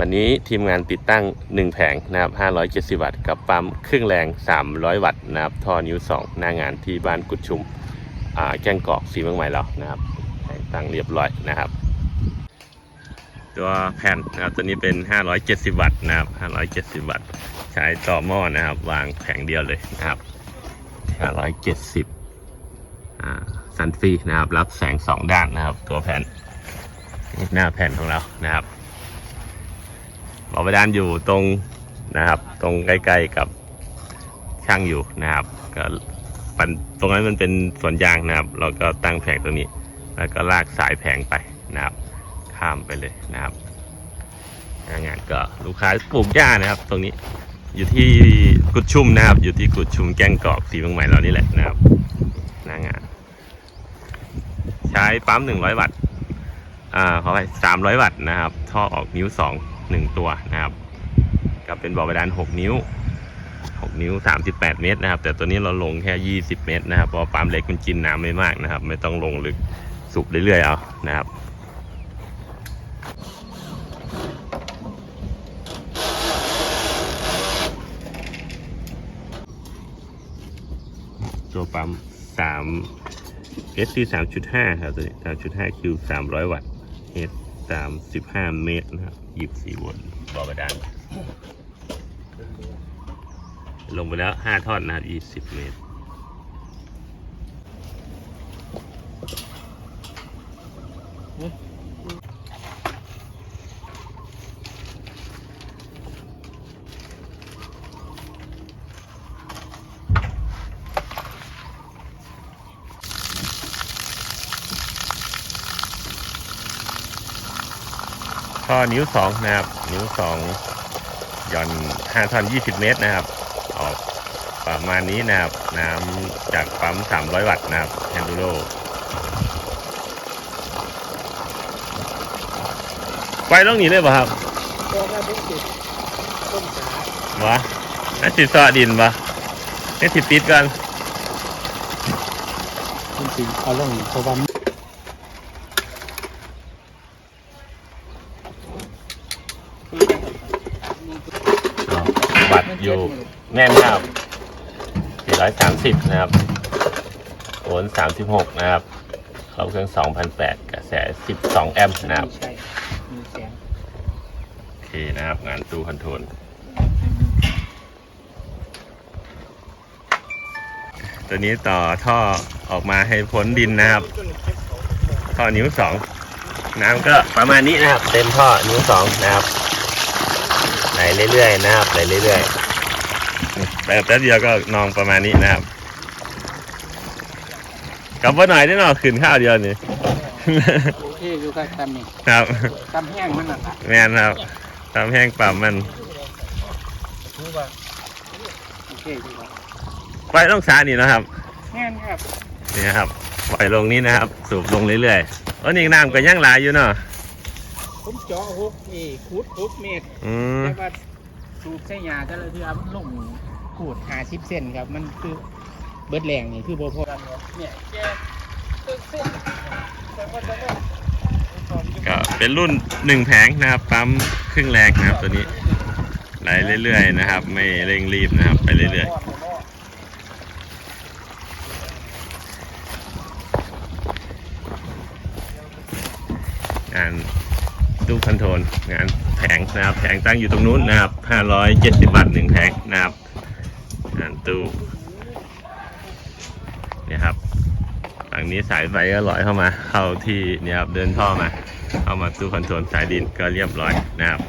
วันนี้ทีมงานติดตั้ง 1 แผงนะครับ 570 วัตต์กับปั๊มครึ่งแรง 300 วัตต์นะครับ ท่อนิ้ว 2 หน้างานที่บ้านกุดชุมแก้งกอกสีเมืองใหม่เรานะครับตั้งเรียบร้อยนะครับ ตัวแผ่นนะครับตัวนี้เป็น 570 วัตต์นะครับ570 วัตต์ ใช้ต่อหม้อนะครับ วางแผงเดียวเลยนะครับ 570อ่าซันฟรีนะครับ รับแสงสองด้านนะครับ ตัวแผ่นหน้าแผ่นของเรานะครับ บอประดานอยู่ตรงนะครับ ตรงใกล้ๆกับช่างอยู่นะครับ ก็ปันตรงนั้นมันเป็นสวนยางนะครับ เราก็ตั้งแผงตรงนี้ แล้วก็ลากสายแผงไปนะครับ ข้ามไปเลยนะครับหน้างานก็ลูกค้าปลูกหญ้านะครับ ตรงนี้อยู่ที่กุดชุมนะครับ อยู่ที่กุดชุมแก้งกอกสีเมืองใหม่เรานี่แหละนะครับหน้างาน ใช้ปั๊มหนึ่งร้อยวัตต์อ่าขอไปสามร้อยวัตต์นะครับ ท่อออกนิ้วสอง หนึ่งตัวนะครับกับเป็นบ่อบาดาลหกนิ้วหกนิ้วสามสิบแปดเมตรนะครับ แต่ตัวนี้เราลงแค่ยี่สิบเมตรนะครับเพราะว่าปั๊มเล็กมันกินน้ำไม่มากนะครับ ไม่ต้องลงลึกสูบเรื่อยๆเอานะครับตัวปั๊มสาม SC สามจุดห้าครับตัวนี้สามจุดห้าคิวสามร้อยวัตต์ S สามสิบห้าเมตรนะครับยี่สี่โวลต์บ่อบาดาลลงไปแล้วห้าท่อนนะครับยี่สิบเมตร ท่อนิ้วสองนะครับ นิ้วสองหย่อนห้าท่อนยี่สิบเมตรนะครับ ออกประมาณนี้นะครับ น้ำจากปั๊มสามร้อยวัตต์นะครับแฮนดูโรไปต้องหนีเลยป่ะครับวะนั่นติดซอดินปะนี่ติดปิดกันจริงๆเอาลงเพราะว่า บัตร อยู่แน่นครับสี่ร้อยสามสิบนะครับโอนสามสิบหกนะครับเขาเครื่องสองพันแปดกระแสสิบสองแอมป์นะครับโอเคนะครับ งานตู้คอนโทรลตัวนี้ต่อท่อออกมาให้พ้นดินนะครับ ท่อนิ้วสองน้ำก็ประมาณนี้นะครับ เต็มท่อนิ้วสองนะครับไหลเรื่อยๆนะครับไหลเรื่อยๆ แบบแป๊บเดียวก็นองประมาณนี้นะครับกลับว่าหน่อยได้หน่อยขึ้นข้าวเดียวนี่โอเคอยู่กับตำนี่ครับตำแห้งมันน่ะแม่นครับทำแห้งปั๊มมันรู้ป่ะโอเคอยู่ป่ะไปต้องสานี่นะครับแห้งครับนี่นะครับปล่อยลงนี้นะครับ สูบลงเรื่อยๆโอ้นี่น้ำก็ยังหลายอยู่เนาะผมเจาะหกนี่คูดหกเมตรอืมแต่ว่า สูบใช้ยาแต่ละเทือมันลงขูดหาสิบเซนครับ มันคือเบิดแรงนี่คือโบพอเนี่ยแกตึกเส้นแต่ว่าจะว่าก็เป็นรุ่นหนึ่งแผงนะครับปั๊มครึ่งแรงนะครับตัวนี้ไหลเรื่อยๆนะครับ ไม่เร่งรีบนะครับ ไปเรื่อยๆงานตู้คอนโทรลงาน แผงนะครับแผงตั้งอยู่ตรงนู้นนะครับ570บาทหนึ่งแผงนะครับงานตู้เนี่ยครับฝั่งนี้สายไฟก็ลอยเข้ามาเข้าที่เนี่ยครับเดินท่อมาเข้ามาตู้คอนโทรลสายดินก็เรียบร้อยนะครับ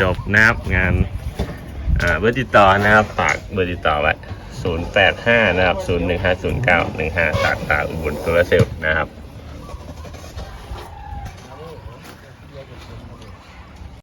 จบนะครับงานเบอร์ติดต่อนะครับฝากเบอร์ติดต่อไว้085 นะครับ 01509 15สาขาอุบลโซลาร์เซลล์นะครับ